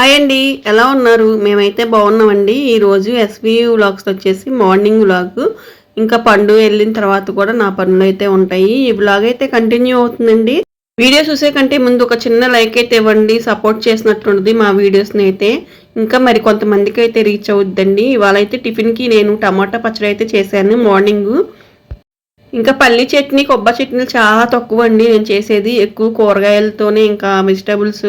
Hi అండి ఎలా ఉన్నారు? మేమైతే బాగున్నామండి. ఈరోజు ఎస్వి వ్లాగ్స్ వచ్చేసి మార్నింగ్ వ్లాగ్. ఇంకా పండు వెళ్ళిన తర్వాత కూడా నా పనులు అయితే ఉంటాయి. ఈ వ్లాగ్ అయితే కంటిన్యూ అవుతుందండి. వీడియో చూసే కంటే ముందు ఒక చిన్న లైక్ అయితే ఇవ్వండి. సపోర్ట్ చేసినట్టుంటుంది మా వీడియోస్ని అయితే. ఇంకా మరి కొంతమందికి అయితే రీచ్ అవుద్దండి. ఇవాళ అయితే టిఫిన్కి నేను టమాటా పచ్చడి అయితే చేశాను మార్నింగ్. ఇంకా పల్లి చట్నీ కొబ్బరి చట్నీలు చాలా తక్కువ అండి. నేను చేసేది ఎక్కువ కూరగాయలతోనే ఇంకా వెజిటబుల్స్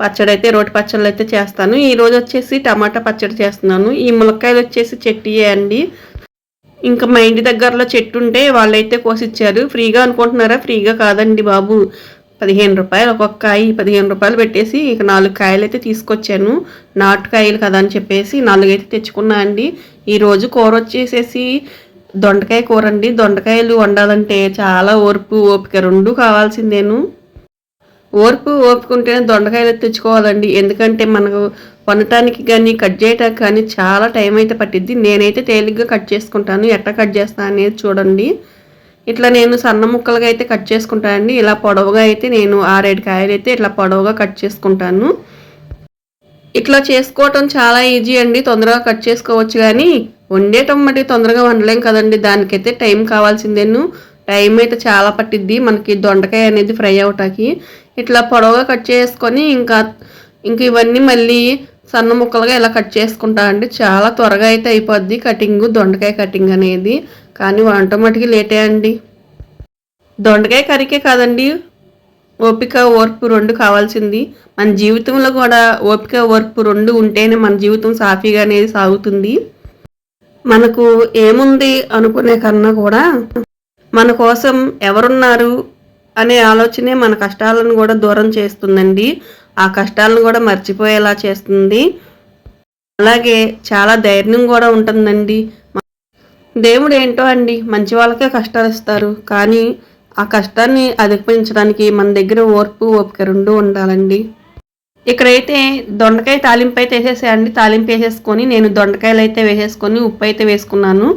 పచ్చడి అయితే రోటి పచ్చళ్ళు అయితే చేస్తాను ఈరోజు వచ్చేసి టమాటా పచ్చడి చేస్తున్నాను. ఈ ములక్కాయలు వచ్చేసి చెట్టియే అండి. ఇంకా మా ఇంటి దగ్గరలో చెట్టు ఉంటే వాళ్ళైతే కోసిచ్చారు. ఫ్రీగా అనుకుంటున్నారా? ఫ్రీగా కాదండి బాబు. పదిహేను రూపాయలు ఒక్కొక్క కాయ పదిహేను రూపాయలు పెట్టేసి ఇక నాలుగు కాయలు అయితే తీసుకొచ్చాను నాటుకాయలు కదా అని చెప్పేసి నాలుగైతే తెచ్చుకున్నా అండి. ఈరోజు కూర వచ్చేసేసి దొండకాయ కూర అండి. దొండకాయలు వండాలంటే చాలా ఓర్పు ఓపిక రెండు కావాల్సిందేను. ఓర్పు ఓపుకుంటేనే దొండకాయలు తెచ్చుకోవాలండి. ఎందుకంటే మనకు వండటానికి కానీ కట్ చేయటానికి కానీ చాలా టైం అయితే పట్టిద్ది. నేనైతే తేలిగ్గా కట్ చేసుకుంటాను. ఎట్లా కట్ చేస్తాను అనేది చూడండి. ఇట్లా నేను సన్న ముక్కలుగా అయితే కట్ చేసుకుంటానండి ఇలా పొడవుగా అయితే నేను ఆరేడు కాయలు అయితే ఇట్లా పొడవుగా కట్ చేసుకుంటాను. ఇట్లా చేసుకోవటం చాలా ఈజీ అండి. తొందరగా కట్ చేసుకోవచ్చు కానీ వండేటం మట్టి తొందరగా వండలేం కదండి. దానికైతే టైం కావాల్సిందేను. టైం అయితే చాలా పట్టిద్ది. మనకి దొండకాయ అనేది ఫ్రై అవటానికి. ఇట్లా పొడవుగా కట్ చేసుకొని ఇంకా ఇంక ఇవన్నీ మళ్ళీ సన్న ముక్కలుగా ఇలా కట్ చేసుకుంటా అండి. చాలా త్వరగా అయితే అయిపోద్ది కటింగ్ దొండకాయ కటింగ్ అనేది. కానీ వంట మటుకి లేటే అండి. దొండకాయ కర్రీకే కాదండి. ఓపిక ఓర్పు రెండు కావాల్సింది. మన జీవితంలో కూడా ఓపిక ఓర్పు రెండు ఉంటేనే మన జీవితం సాఫీగా అనేది సాగుతుంది. మనకు ఏముంది అనుకునే కన్నా కూడా మన కోసం ఎవరున్నారు అనే ఆలోచనే మన కష్టాలను కూడా దూరం చేస్తుందండి. ఆ కష్టాలను కూడా మర్చిపోయేలా చేస్తుంది. అలాగే చాలా ధైర్యం కూడా ఉంటుందండి. దేవుడు ఏంటో అండి మంచి వాళ్ళకే కష్టాలు ఇస్తారు. కానీ ఆ కష్టాన్ని అధిగమించడానికి మన దగ్గర ఓర్పు ఓపిక రెండు ఉండాలండి. ఇక్కడైతే దొండకాయ తాలింపు అయితే వేసేసేయండి. తాలింపు వేసేసుకొని నేను దొండకాయలు అయితే వేసేసుకొని ఉప్పు అయితే వేసుకున్నాను.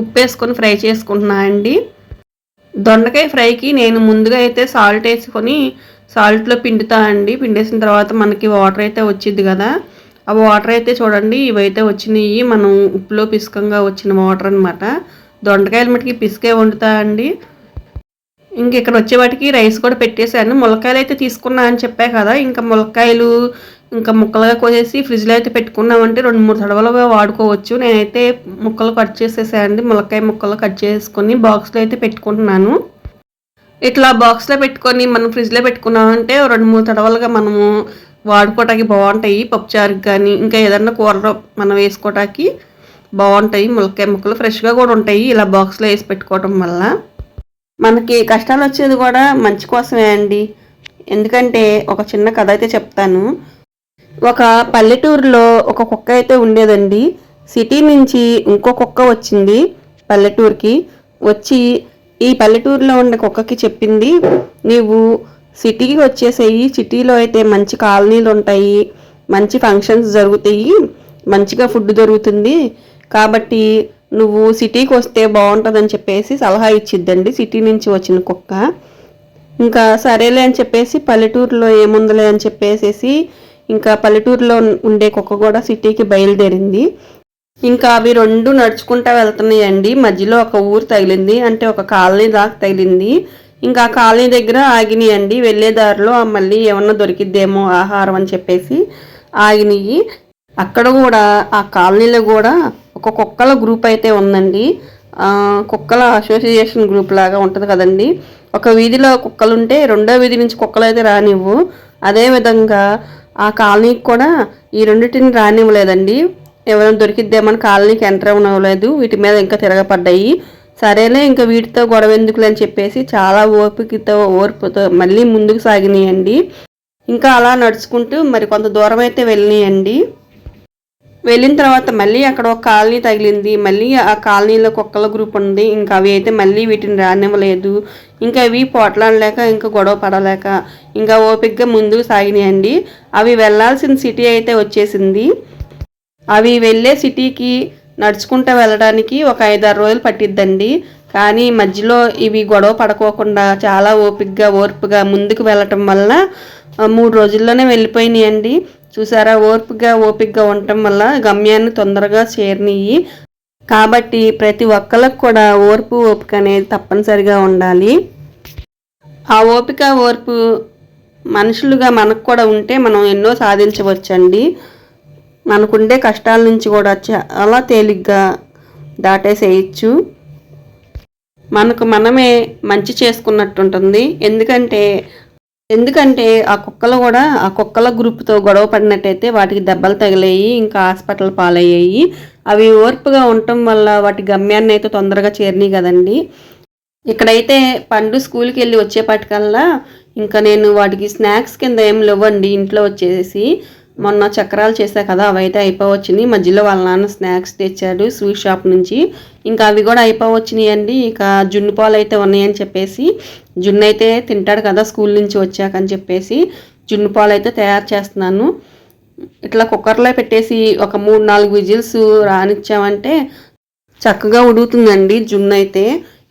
ఉప్పు వేసుకొని ఫ్రై చేసుకుంటున్నా అండి. దొండకాయ ఫ్రైకి నేను ముందుగా అయితే సాల్ట్ వేసుకొని సాల్ట్లో పిండుతా అండి. పిండేసిన తర్వాత మనకి వాటర్ అయితే వచ్చింది కదా. ఆ వాటర్ అయితే చూడండి ఇవైతే వచ్చినాయి. మనం ఉప్పులో పిసుకంగా వచ్చిన వాటర్ అనమాట దొండకాయలు మటుకి పిసికే వండుతా అండి. ఇంక ఇక్కడ వచ్చేవాటికి రైస్ కూడా పెట్టేశాను. ములక్కాయలు అయితే తీసుకున్నా అని చెప్పా కదా. ఇంకా ములక్కాయలు ఇంకా ముక్కలుగా కోసేసి ఫ్రిడ్జ్లో అయితే పెట్టుకున్నామంటే రెండు మూడు తడవలుగా వాడుకోవచ్చు. నేనైతే ముక్కలు కట్ చేసేసానండి. ములక్కాయ ముక్కలు కట్ చేసుకొని బాక్స్లో అయితే పెట్టుకుంటున్నాను. ఇట్లా బాక్స్లో పెట్టుకొని మనం ఫ్రిడ్జ్లో పెట్టుకున్నామంటే రెండు మూడు తడవలుగా మనము వాడుకోవటానికి బాగుంటాయి. పప్పుచారుకి కానీ ఇంకా ఏదన్నా కూరలో మనం వేసుకోవటానికి బాగుంటాయి. ములక్కాయ ముక్కలు ఫ్రెష్గా కూడా ఉంటాయి. ఇలా బాక్స్లో వేసి పెట్టుకోవటం వల్ల మనకి కష్టాలు వచ్చేది కూడా మంచి కోసమే అండి. ఎందుకంటే ఒక చిన్న కథ అయితే చెప్తాను. ఒక పల్లెటూరులో ఒక కుక్క అయితే ఉండేదండి. సిటీ నుంచి ఇంకో కుక్క వచ్చింది పల్లెటూరుకి. వచ్చి ఈ పల్లెటూరులో ఉండే కుక్కకి చెప్పింది నీవు సిటీకి వచ్చేసేయి. సిటీలో అయితే మంచి కాలనీలు ఉంటాయి మంచి ఫంక్షన్స్ జరుగుతాయి మంచిగా ఫుడ్ దొరుకుతుంది. కాబట్టి నువ్వు సిటీకి వస్తే బాగుంటుందని చెప్పేసి సలహా ఇచ్చిద్దండి సిటీ నుంచి వచ్చిన కుక్క. ఇంకా సరేలే అని చెప్పేసి పల్లెటూరులో ఏముందలే అని చెప్పేసేసి ఇంకా పల్లెటూరులో ఉండే కుక్క కూడా సిటీకి బయలుదేరింది. ఇంకా అవి రెండు నడుచుకుంటా వెళ్తున్నాయండి. మధ్యలో ఒక ఊరు తగిలింది అంటే ఒక కాలనీ దాకా తగిలింది. ఇంకా ఆ కాలనీ దగ్గర ఆగినాయండి. వెళ్ళే దారిలో మళ్ళీ ఏమన్నా దొరికిద్దేమో ఆహారం అని చెప్పేసి ఆగినాయి. అక్కడ కూడా ఆ కాలనీలో కూడా ఒక కుక్కల గ్రూప్ అయితే ఉందండి. కుక్కల అసోసియేషన్ గ్రూప్ లాగా ఉంటుంది కదండి. ఒక వీధిలో కుక్కలు ఉంటే రెండో వీధి నుంచి కుక్కలు అయితే రానివ్వు అదేవిధంగా ఆ కాలనీకి కూడా ఈ రెండింటిని రానివ్వలేదండి. ఎవరైనా దొరికిద్దేమని కాలనీకి ఎంటర్ అవ్వలేదు వీటి మీద ఇంకా తిరగపడ్డాయి సరేలే ఇంకా వీటితో గొడవ ఎందుకులే అని చెప్పేసి చాలా ఓపికతో ఓర్పుతో మళ్ళీ ముందుకు సాగినాయండి. ఇంకా అలా నడుచుకుంటూ మరి కొంత దూరం అయితే వెళ్ళినాయండి. వెళ్ళిన తర్వాత మళ్ళీ అక్కడ ఒక కాలనీ తగిలింది. మళ్ళీ ఆ కాలనీలో కుక్కల గ్రూప్ ఉంది. ఇంకా అవి అయితే మళ్ళీ వీటిని రానివ్వలేదు. ఇంకా అవి పోట్లాడలేక ఇంకా గొడవ పడలేక ఇంకా ఓపిక్గా ముందుకు సాగినాయండి. అవి వెళ్ళాల్సిన సిటీ అయితే వచ్చేసింది. అవి వెళ్ళే సిటీకి నడుచుకుంటూ వెళ్ళడానికి ఒక ఐదారు రోజులు పట్టిద్దండి. కానీ మధ్యలో ఇవి గొడవ పడుకోకుండా చాలా ఓపికగా ఓర్పుగా ముందుకు వెళ్ళటం వల్ల మూడు రోజుల్లోనే వెళ్ళిపోయినాయండి. చూసారా ఓర్పుగా ఓపికగా ఉండటం వల్ల గమ్యాన్ని తొందరగా చేరినయి కాబట్టి ప్రతి ఒక్కరికి కూడా ఓర్పు ఓపిక అనేది తప్పనిసరిగా ఉండాలి. ఆ ఓపిక ఓర్పు మనుషులుగా మనకు కూడా ఉంటే మనం ఎన్నో సాధించవచ్చండి. మనకుండే కష్టాల నుంచి కూడా చాలా తేలిగ్గా దాటేసేయచ్చు. మనకు మనమే మంచి చేసుకున్నట్టు ఉంటుంది ఎందుకంటే ఎందుకంటే ఆ కుక్కలు కూడా ఆ కుక్కల గ్రూప్తో గొడవ పడినట్టయితే వాటికి దెబ్బలు తగిలాయి ఇంకా హాస్పిటల్ పాలయ్యాయి. అవి ఓర్పుగా ఉండటం వల్ల వాటి గమ్యాన్ని అయితే తొందరగా చేరినాయి కదండి. ఇక్కడైతే పండు స్కూల్కి వెళ్ళి వచ్చేపాటికల్లా ఇంకా నేను వాటికి స్నాక్స్ కింద ఏం లేవండి ఇంట్లో వచ్చేసి. మొన్న చక్రాలు చేశా కదా అవైతే అయిపోవచ్చినాయి. మధ్యలో వాళ్ళ నాన్న స్నాక్స్ తెచ్చాడు స్వీట్ షాప్ నుంచి. ఇంకా అవి కూడా అయిపోవచ్చినాయి అండి ఇక జున్ను పాలు అయితే ఉన్నాయని చెప్పేసి జున్ను అయితే తింటాడు కదా స్కూల్ నుంచి వచ్చాకని చెప్పేసి జున్ను పాలు అయితే తయారు చేస్తున్నాను. ఇట్లా కుక్కర్లో పెట్టేసి ఒక మూడు నాలుగు విజిల్స్ రానిచ్చామంటే చక్కగా ఉడుకుతుందండి జున్ను అయితే.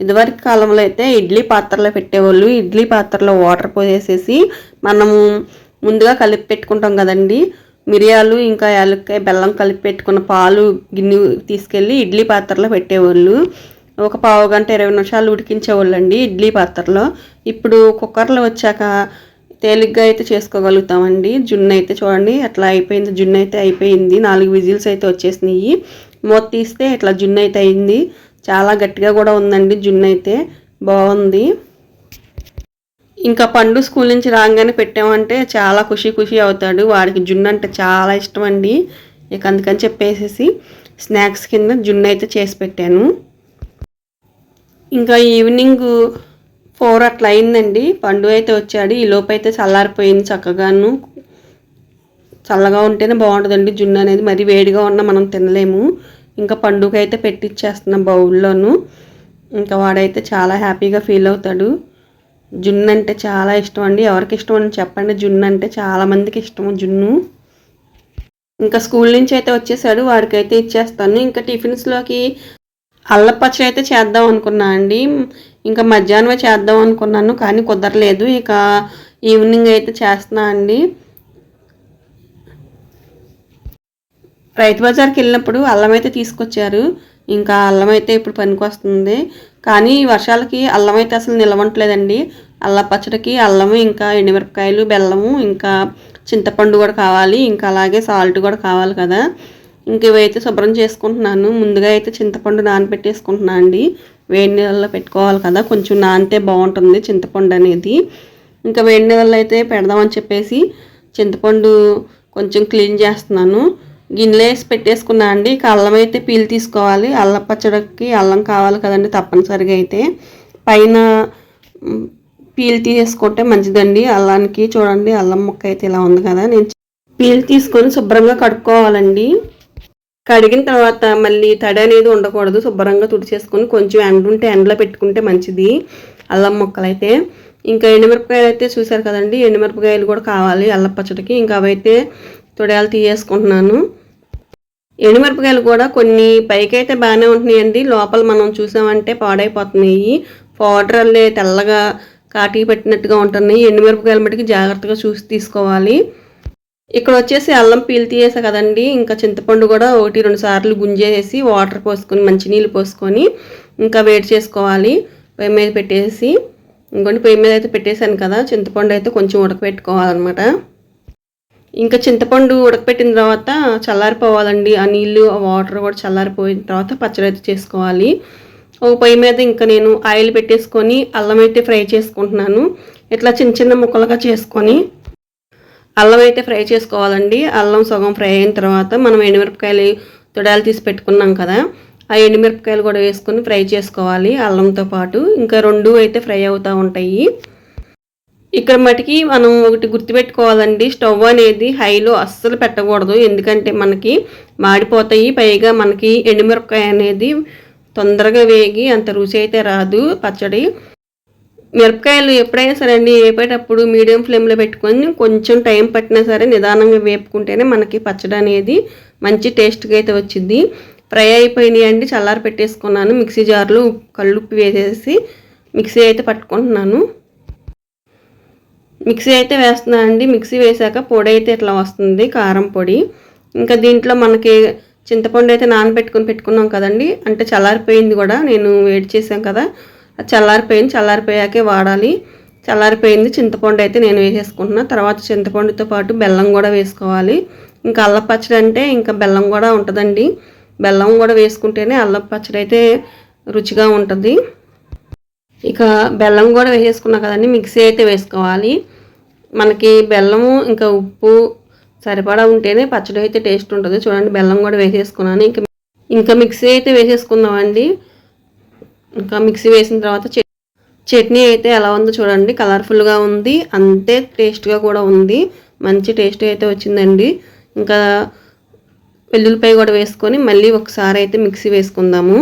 ఇదివరకు కాలంలో అయితే ఇడ్లీ పాత్రలో పెట్టేవాళ్ళు ఇడ్లీ పాత్రలో వాటర్ పోసేసి మనము ముందుగా కలిపి పెట్టుకుంటాం కదండి. మిరియాలు ఇంకా యాలక్కాయ బెల్లం కలిపి పెట్టుకున్న పాలు గిన్నె తీసుకెళ్ళి ఇడ్లీ పాత్రలో పెట్టేవాళ్ళు. ఒక పావు గంట ఇరవై నిమిషాలు ఉడికించేవాళ్ళండి ఇడ్లీ పాత్రలో. ఇప్పుడు కుక్కర్లో వచ్చాక తేలిగ్గా అయితే చేసుకోగలుగుతామండి. జున్ను అయితే చూడండి అట్లా అయిపోయింది జున్ను అయితే అయిపోయింది. నాలుగు విజిల్స్ అయితే వచ్చేసినాయి. మూత తీస్తే ఇట్లా జున్ను అయితే అయింది. చాలా గట్టిగా కూడా ఉందండి జున్ను అయితే. బాగుంది. ఇంకా పండు స్కూల్ నుంచి రాగానే పెట్టామంటే చాలా ఖుషి ఖుషి అవుతాడు. వాడికి జున్ను అంటే చాలా ఇష్టం అండి ఇక అందుకని చెప్పేసి స్నాక్స్ కింద జున్ను అయితే చేసి పెట్టాను. ఇంకా ఈవినింగ్ ఫోర్ అట్లా అయిందండి. పండు అయితే వచ్చాడు. ఈ లోపు అయితే చల్లారిపోయింది చక్కగాను. చల్లగా ఉంటేనే బాగుంటుందండి జున్ను అనేది. మరి వేడిగా ఉన్న మనం తినలేము. ఇంకా పండుగ అయితే పెట్టిచ్చేస్తున్నాం బౌల్లోను. ఇంకా వాడైతే చాలా హ్యాపీగా ఫీల్ అవుతాడు. జున్ను అంటే చాలా ఇష్టం అండి. ఎవరికి ఇష్టం అని చెప్పండి. జున్ను అంటే చాలామందికి ఇష్టం ఇష్టము జున్ను. ఇంకా స్కూల్ నుంచి అయితే వచ్చేసాడు. వాడికైతే ఇచ్చేస్తాను. ఇంకా టిఫిన్స్లోకి అల్లపచ్చడి అయితే చేద్దాం అనుకున్నా అండి. ఇంకా మధ్యాహ్నమే చేద్దాం అనుకున్నాను కానీ కుదరలేదు. ఇక ఈవినింగ్ అయితే చేస్తున్నా అండి. రైతు బజార్కి వెళ్ళినప్పుడు అల్లం అయితే తీసుకొచ్చారు. ఇంకా అల్లం అయితే ఇప్పుడు పనికి వస్తుంది. కానీ వర్షాలకి అల్లం అయితే అసలు నిలవంటలేదండి. అల్ల పచ్చడికి అల్లము ఇంకా ఎండుమిరపకాయలు బెల్లము ఇంకా చింతపండు కూడా కావాలి. ఇంకా అలాగే సాల్ట్ కూడా కావాలి కదా. ఇంక ఇవైతే శుభ్రం చేసుకుంటున్నాను. ముందుగా అయితే చింతపండు నానబెట్టేసుకుంటున్నాను అండి. వేడి నీళ్ళలో పెట్టుకోవాలి కదా కొంచెం నానితే బాగుంటుంది చింతపండు అనేది. ఇంకా వేడి నీళ్ళలో అయితే పెడదామని చెప్పేసి చింతపండు కొంచెం క్లీన్ చేస్తున్నాను. గిన్నెలో వేసి పెట్టేసుకున్నా అండి. ఇక అల్లం అయితే పీలు తీసుకోవాలి. అల్లం పచ్చడికి అల్లం కావాలి కదండి తప్పనిసరిగా అయితే. పైన పీల్ తీసేసుకుంటే మంచిదండి. అల్లానికి చూడండి అల్లం ముక్క అయితే ఇలా ఉంది కదా. నేను పీలు తీసుకొని శుభ్రంగా కడుక్కోవాలండి. కడిగిన తర్వాత మళ్ళీ తడి అనేది ఉండకూడదు శుభ్రంగా తుడిచేసుకొని కొంచెం ఎండ ఉంటే ఎండలో పెట్టుకుంటే మంచిది అల్లం ముక్కలు అయితే ఇంకా ఎండుమిరపకాయలు అయితే చూసారు కదండి ఎండుమిరపకాయలు కూడా కావాలి అల్లం పచ్చడికి. ఇంకా అవైతే తొడయాలు తీయేసుకుంటున్నాను. ఎండుమిరపకాయలు కూడా కొన్ని పైకైతే బాగానే ఉంటున్నాయండి. లోపల మనం చూసామంటే పాడైపోతున్నాయి. పౌడర్ అల్లే తెల్లగా కాటికి పెట్టినట్టుగా ఉంటున్నాయి. ఎండుమిరపకాయలు మటుకు జాగ్రత్తగా చూసి తీసుకోవాలి. ఇక్కడ వచ్చేసి అల్లం పీల్ తీయేసా కదండి. ఇంకా చింతపండు కూడా ఒకటి రెండు సార్లు గుంజేసి వాటర్ పోసుకొని మంచినీళ్ళు పోసుకొని ఇంకా వేడి చేసుకోవాలి. పొయ్యి మీద పెట్టేసి ఇంకొన్ని పొయ్యి మీద అయితే పెట్టేశాను కదా చింతపండు అయితే కొంచెం ఉడకపెట్టుకోవాలన్నమాట. ఇంకా చింతపండు ఉడకపెట్టిన తర్వాత చల్లారిపోవాలండి. ఆ నీళ్ళు ఆ వాటర్ కూడా చల్లారిపోయిన తర్వాత పచ్చడి అయితే చేసుకోవాలి. ఒక పొయ్యి మీద ఇంకా నేను ఆయిల్ పెట్టేసుకొని అల్లం అయితే ఫ్రై చేసుకుంటున్నాను. ఇట్లా చిన్న చిన్న ముక్కలుగా చేసుకొని అల్లం అయితే ఫ్రై చేసుకోవాలండి. అల్లం సగం ఫ్రై అయిన తర్వాత మనం ఎండుమిరపకాయలు తొడాలు తీసి పెట్టుకున్నాం కదా ఆ ఎండుమిరపకాయలు కూడా వేసుకొని ఫ్రై చేసుకోవాలి అల్లంతో పాటు. ఇంకా రెండు అయితే ఫ్రై అవుతూ ఉంటాయి. ఇక్కడ మటుకి మనం ఒకటి గుర్తుపెట్టుకోవాలండి స్టవ్ అనేది హైలో అస్సలు పెట్టకూడదు. ఎందుకంటే మనకి మాడిపోతాయి. పైగా మనకి ఎండుమిరపకాయ అనేది తొందరగా వేగి అంత రుచి అయితే రాదు పచ్చడి. మిరపకాయలు ఎప్పుడైనా సరే అండి వేపేటప్పుడు మీడియం ఫ్లేమ్లో పెట్టుకొని కొంచెం టైం పట్టినా సరే నిదానంగా వేపుకుంటేనే మనకి పచ్చడి అనేది మంచి టేస్ట్గా అయితే వచ్చింది. ఫ్రై అయిపోయినాయి అండి చల్లారి పెట్టేసుకున్నాను. మిక్సీ జార్లో కళ్ళుప్పి వేసేసి మిక్సీ అయితే పట్టుకుంటున్నాను. మిక్సీ అయితే వేస్తున్నాను అండి. మిక్సీ వేసాక పొడి అయితే ఇట్లా వస్తుంది కారం పొడి. ఇంకా దీంట్లో మనకి చింతపండు అయితే నానబెట్టుకుని పెట్టుకున్నాం కదండి. అంటే చల్లారిపోయింది కూడా నేను వేడి చేశాను కదా. చల్లారిపోయింది చల్లారిపోయాకే వాడాలి. చల్లారిపోయింది చింతపండు అయితే నేను వేసేసుకుంటున్నా. తర్వాత చింతపండుతో పాటు బెల్లం కూడా వేసుకోవాలి. ఇంకా అల్లం పచ్చడి అంటే ఇంకా బెల్లం కూడా ఉంటుందండి. బెల్లం కూడా వేసుకుంటేనే అల్లం పచ్చడి అయితే రుచిగా ఉంటుంది. ఇక బెల్లం కూడా వేసేసుకున్నా కదండి మిక్సీ అయితే వేసుకోవాలి. మనకి బెల్లము ఇంకా ఉప్పు సరిపడా ఉంటేనే పచ్చడి అయితే టేస్ట్ ఉంటుంది. చూడండి బెల్లం కూడా వేసేసుకున్నాను. ఇంకా ఇంకా మిక్సీ అయితే వేసేసుకుందామండి. ఇంకా మిక్సీ వేసిన తర్వాత చట్నీ అయితే ఎలా ఉందో చూడండి. కలర్ఫుల్గా ఉంది. అంతే టేస్ట్గా కూడా ఉంది. మంచి టేస్ట్ అయితే వచ్చిందండి. ఇంకా వెల్లుల్లిపాయ కూడా వేసుకొని మళ్ళీ ఒకసారి అయితే మిక్సీ వేసుకుందాము.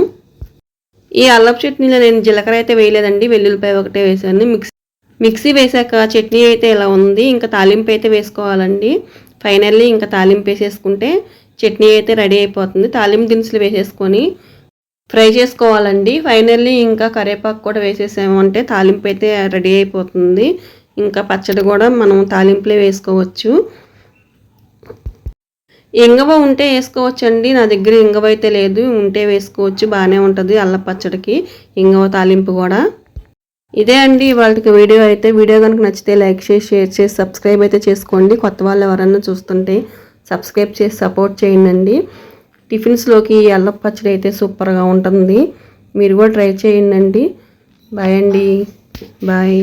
ఈ అల్లపు చట్నీలో నేను జీలకర్ర అయితే వేయలేదండి. వెల్లుల్లిపాయ ఒకటే వేసాను మిక్సీ మిక్సీ వేసాక చట్నీ అయితే ఇలా ఉంది? ఇంకా తాలింపు అయితే వేసుకోవాలండి. ఫైనల్లీ ఇంకా తాలింపు వేసేసుకుంటే చట్నీ అయితే రెడీ అయిపోతుంది. తాలింపు దినుసులు వేసేసుకొని ఫ్రై చేసుకోవాలండి. ఫైనల్లీ ఇంకా కరివేపాకు కూడా వేసేసాము. అంటే తాలింపు అయితే రెడీ అయిపోతుంది. ఇంకా పచ్చడి కూడా మనం తాలింపులే వేసుకోవచ్చు. ఇంగవ ఉంటే వేసుకోవచ్చు అండి నా దగ్గర ఇంగవ అయితే లేదు. ఉంటే వేసుకోవచ్చు. బాగానే ఉంటుంది అల్ల పచ్చడికి. ఇంగవ తాలింపు కూడా. ఇదే అండి వాళ్ళకి వీడియో అయితే. వీడియో కనుక నచ్చితే లైక్ చేసి షేర్ చేసి సబ్స్క్రైబ్ అయితే చేసుకోండి. కొత్త వాళ్ళు ఎవరన్నా చూస్తుంటే సబ్స్క్రైబ్ చేసి సపోర్ట్ చేయండి. టిఫిన్స్లోకి ఎల్ల పచ్చడి అయితే సూపర్గా ఉంటుంది. మీరు కూడా ట్రై చేయండి బాయ్ అండి. బాయ్.